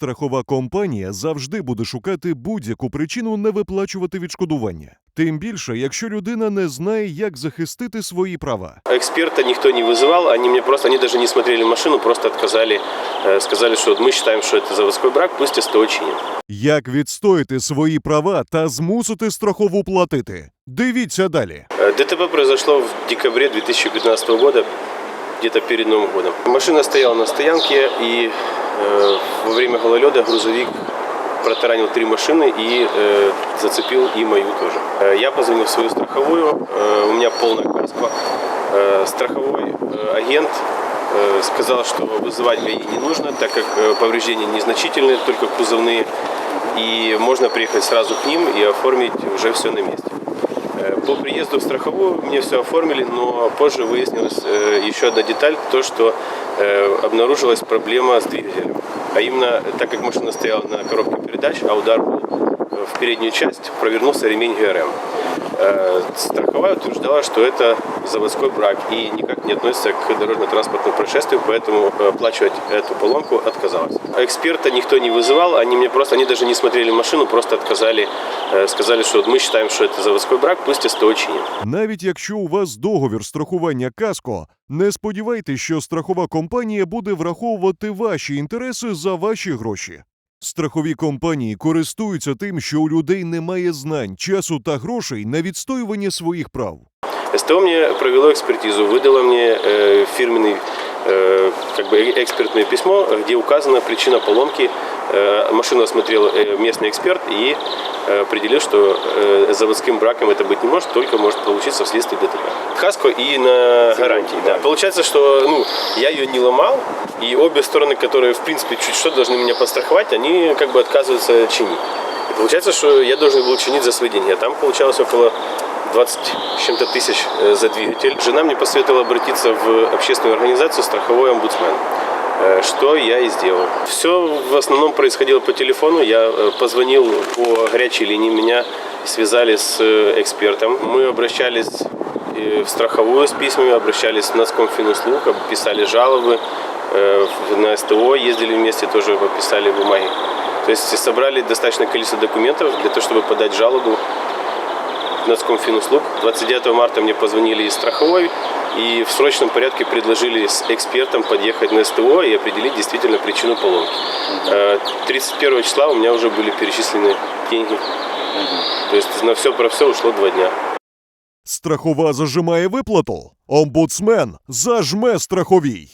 Страхова компанія завжди буде шукати будь-яку причину не виплачувати відшкодування. Тим більше, якщо людина не знає, як захистити свої права. Эксперта никто не вызывал, они мне просто, они даже не смотрели машину, просто отказали, э, сказали, что вот мы считаем, что это заводской брак, пусть СТО чинит. Як відстояти свої права та змусити страхову платити? Дивіться далі. Э, ДТП произошло в декабре 2015 года, где-то перед Новым годом. Машина стояла на стоянке, и э, во время гололеда грузовик протаранил три машины и э, зацепил и мою тоже. Э, я позвонил в свою страховую, э, у меня полная каска. Э, страховой э, агент э, сказал, что вызывать ГАИ не нужно, так как э, повреждения незначительные, только кузовные, и можно приехать сразу к ним и оформить уже все на месте. Э, По приезду в страховую мне все оформили, но позже выяснилась э, еще одна деталь, то, что э, обнаружилась проблема с двигателем. А именно, так как машина стояла на коробке передач, а удар был э, в переднюю часть, провернулся ремень ГРМ. Э, Страховая утверждала, что это заводской брак и никак не относится к дорожно-транспортному происшествию, поэтому э, оплачивать эту поломку отказалась. Эксперта никто не вызывал, они мне просто, они даже не смотрели машину, просто отказали, э, сказали, что вот мы считаем, что это заводской брак, пусть СТО чинит. Навіть якщо у вас договір страхування каско, не сподівайтеся, що страхова компанія буде враховувати ваші інтереси за ваші гроші. Страхові компанії користуються тим, що у людей немає знань, часу та грошей на відстоювання своїх прав. СТО мне провело экспертизу, выдало мне э, фирменный э, как бы э- экспертное письмо, где указана причина поломки. Э, машину осмотрел э, местный эксперт и э, определил, что э, заводским браком это быть не может, только может получиться вследствие ДТП. Каско и на гарантии, да. Получается, что ну, я ее не ломал, и обе стороны, которые в принципе чуть что должны меня подстраховать, они как бы отказываются чинить. И получается, что я должен был чинить за свои деньги, а там получалось около 20 с чем-то тысяч э, за двигатель. Жена мне посоветовала обратиться в общественную организацию «Страховой омбудсмен», э, что я и сделал. Все в основном происходило по телефону. Я э, позвонил по горячей линии, меня связали с экспертом. Мы обращались в страховую с письмами, обращались в Наскомфинуслуг, писали жалобы, на СТО ездили вместе, тоже подписали бумаги. То есть собрали достаточное количество документов для того, чтобы подать жалобу Нацкомфинуслуг. 29 марта мне позвонили из страховой и в срочном порядке предложили с экспертом подъехать на СТО и определить действительно причину поломки. Э, 31 числа у меня уже были перечислены деньги. То есть на все про все ушло два дня. Страхова зажимає виплату. Омбудсмен зажме страховій.